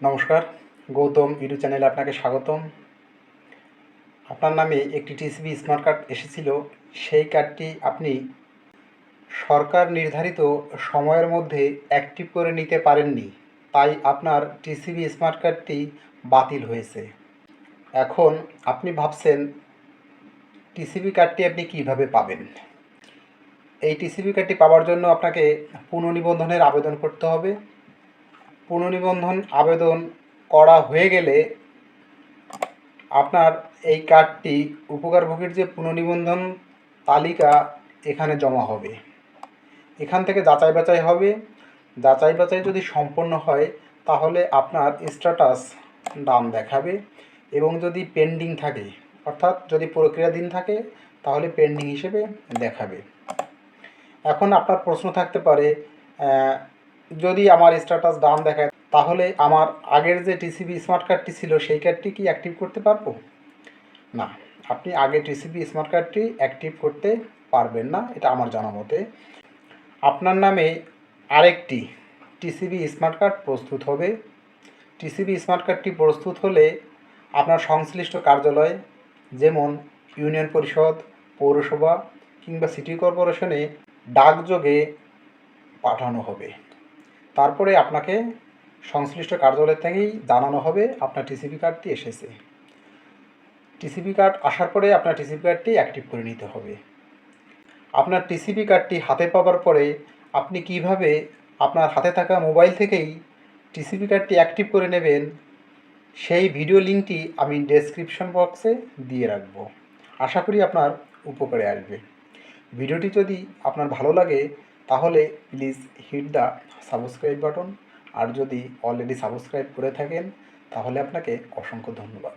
নমস্কার, গৌতম ইউটিউব চ্যানেলে আপনাকে স্বাগতম। আপনার নামে একটি টিসিবি স্মার্ট কার্ড এসেছিল, সেই কার্ডটি আপনি সরকার নির্ধারিত সময়ের মধ্যে অ্যাক্টিভ করে নিতে পারেননি, তাই আপনার টিসিবি স্মার্ট কার্ডটি বাতিল হয়েছে। এখন আপনি ভাবছেন, টিসিবি কার্ডটি আপনি কীভাবে পাবেন? এই টিসিবি কার্ডটি পাওয়ার জন্য আপনাকে পুনর্নিবন্ধনের আবেদন করতে হবে। পুনর্নিবন্ধন আবেদন করা হয়ে গেলে আপনার এই কার্ডটি উপকারভোগীর যে পুনর্নিবন্ধন তালিকা এখানে জমা হবে। এখান থেকে যাচাই বাছাই হবে। যাচাই বাছাই যদি সম্পন্ন হয়, তাহলে আপনার স্ট্যাটাস ডান দেখাবে এবং যদি পেন্ডিং থাকে, অর্থাৎ যদি প্রক্রিয়াধীন থাকে, তাহলে পেন্ডিং হিসেবে দেখাবে। এখন আপনার প্রশ্ন থাকতে পারে যদি আমার স্ট্যাটাস ডান দেখায়, তাহলে আমার আগের যে টিসিবি স্মার্ট কার্ডটি ছিল, সেই কার্ডটি কি অ্যাক্টিভ করতে পারব? না, আপনি আগে টিসিবি স্মার্ট কার্ডটি অ্যাক্টিভ করতে পারবেন না, এটা আমার জানা মতে। আপনার নামে আরেকটি টিসিবি স্মার্ট কার্ড প্রস্তুত হবে। টিসিবি স্মার্ট কার্ডটি প্রস্তুত হলে আপনার সংশ্লিষ্ট কার্যালয়, যেমন ইউনিয়ন পরিষদ, পৌরসভা কিংবা সিটি কর্পোরেশনে ডাকযোগে পাঠানো হবে। তারপরে আপনাকে সংশ্লিষ্ট কার্যালয় থেকেই জানানো হবে আপনার টিসিবি কার্ডটি এসেছে। টিসিবি কার্ড আসার পরে আপনার টিসিবি কার্ডটি অ্যাক্টিভ করে নিতে হবে। আপনার টিসিবি কার্ডটি হাতে পাওয়ার পরে আপনি কীভাবে আপনার হাতে থাকা মোবাইল থেকেই টিসিবি কার্ডটি অ্যাক্টিভ করে নেবেন, সেই ভিডিও লিঙ্কটি আমি ডেসক্রিপশন বক্সে দিয়ে রাখব। আশা করি আপনার উপকারে আসবে। ভিডিওটি যদি আপনার ভালো লাগে তাহলে please hit the subscribe button আর যদি অলরেডি সাবস্ক্রাইব করে থাকেন, তাহলে আপনাকে অসংখ্য ধন্যবাদ।